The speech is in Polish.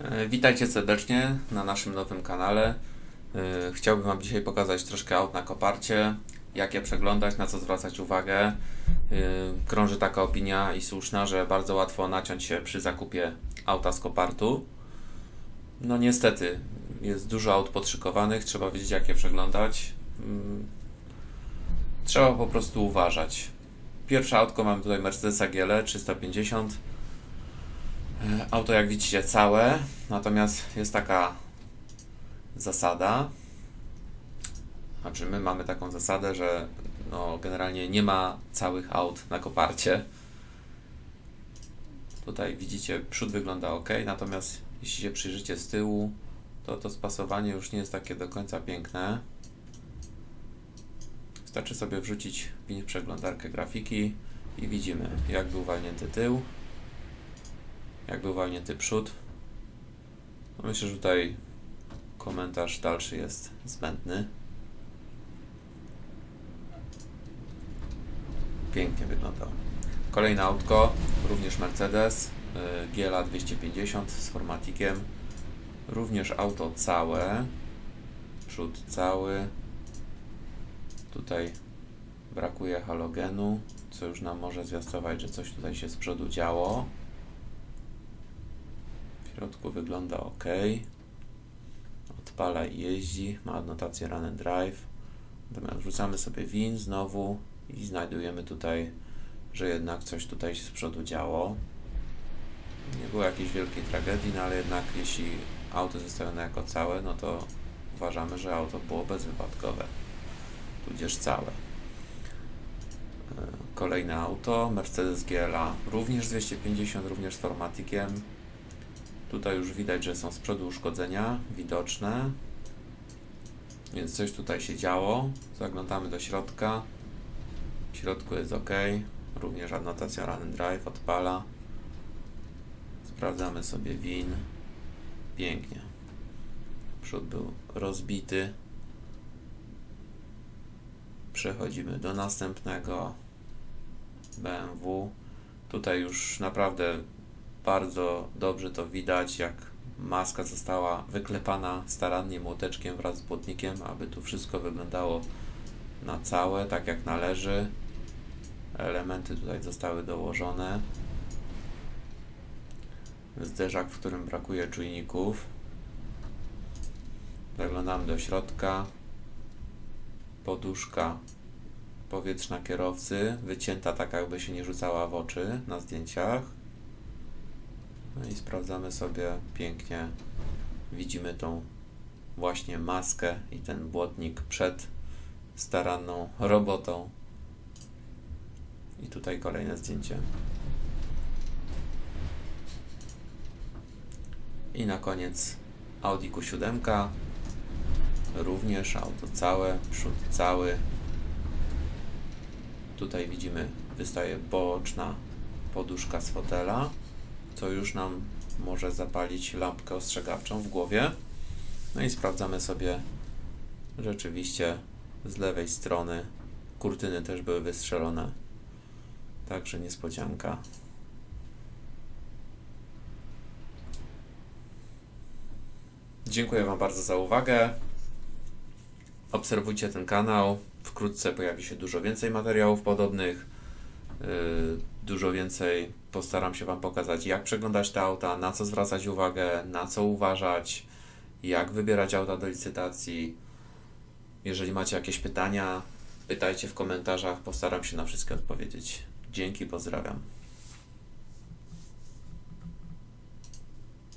E, Witajcie serdecznie na naszym nowym kanale. E, Chciałbym Wam dzisiaj pokazać troszkę aut na koparcie, jak je przeglądać, na co zwracać uwagę. E, Krąży taka opinia i słuszna, że bardzo łatwo naciąć się przy zakupie auta z kopartu. No niestety, jest dużo aut podszykowanych, trzeba wiedzieć jak je przeglądać. Mm, Trzeba po prostu uważać. Pierwsze autko mamy tutaj Mercedesa GL 350. E, Auto jak widzicie całe, natomiast jest taka zasada, znaczy my mamy taką zasadę, że no generalnie nie ma całych aut na koparcie. Tutaj widzicie przód wygląda ok, natomiast jeśli się przyjrzycie z tyłu, to to spasowanie już nie jest takie do końca piękne. Wystarczy sobie wrzucić w przeglądarkę grafiki i widzimy jak był walnięty tył jak był walnięty przód. No myślę, że tutaj komentarz dalszy jest zbędny. Pięknie wyglądał. Kolejne autko, również Mercedes y, GLA 250 z formatikiem. Również auto całe. Przód cały. Tutaj brakuje halogenu, co już nam może zwiastować, że coś tutaj się z przodu działo. W środku wygląda ok. Odpala i jeździ. Ma adnotację Run and Drive. Natomiast wrzucamy sobie win znowu i znajdujemy tutaj, że jednak coś tutaj się z przodu działo. Nie było jakiejś wielkiej tragedii, no ale jednak jeśli auto jest wystawione jako całe, no to uważamy, że auto było bezwypadkowe. Tudzież całe. E, Kolejne auto, Mercedes GLA, również z 250, również z formatikiem. Tutaj już widać, że są z przodu uszkodzenia widoczne. Więc coś tutaj się działo. Zaglądamy do środka. W środku jest ok. Również adnotacja Run Drive odpala. Sprawdzamy sobie win. Pięknie. Przód był rozbity. Przechodzimy do następnego BMW. Tutaj już naprawdę bardzo dobrze to widać, jak maska została wyklepana starannie młoteczkiem wraz z błotnikiem, aby tu wszystko wyglądało na całe, tak jak należy. Elementy tutaj zostały dołożone. Zderzak, w którym brakuje czujników. Zaglądamy do środka. Poduszka powietrzna kierowcy, wycięta tak jakby się nie rzucała w oczy na zdjęciach. No i sprawdzamy sobie pięknie. Widzimy tą właśnie maskę i ten błotnik przed staranną robotą. I tutaj kolejne zdjęcie. I na koniec Audi Q7. Również auto całe, przód cały. Tutaj widzimy, wystaje boczna poduszka z fotela co już nam może zapalić lampkę ostrzegawczą w głowie. No i sprawdzamy sobie rzeczywiście z lewej strony kurtyny też były wystrzelone. Także niespodzianka. Dziękuję Wam bardzo za uwagę. Obserwujcie ten kanał. Wkrótce pojawi się dużo więcej materiałów podobnych. Yy, dużo więcej postaram się Wam pokazać, jak przeglądać te auta, na co zwracać uwagę, na co uważać, jak wybierać auta do licytacji. Jeżeli macie jakieś pytania, pytajcie w komentarzach, postaram się na wszystkie odpowiedzieć. Dzięki, pozdrawiam.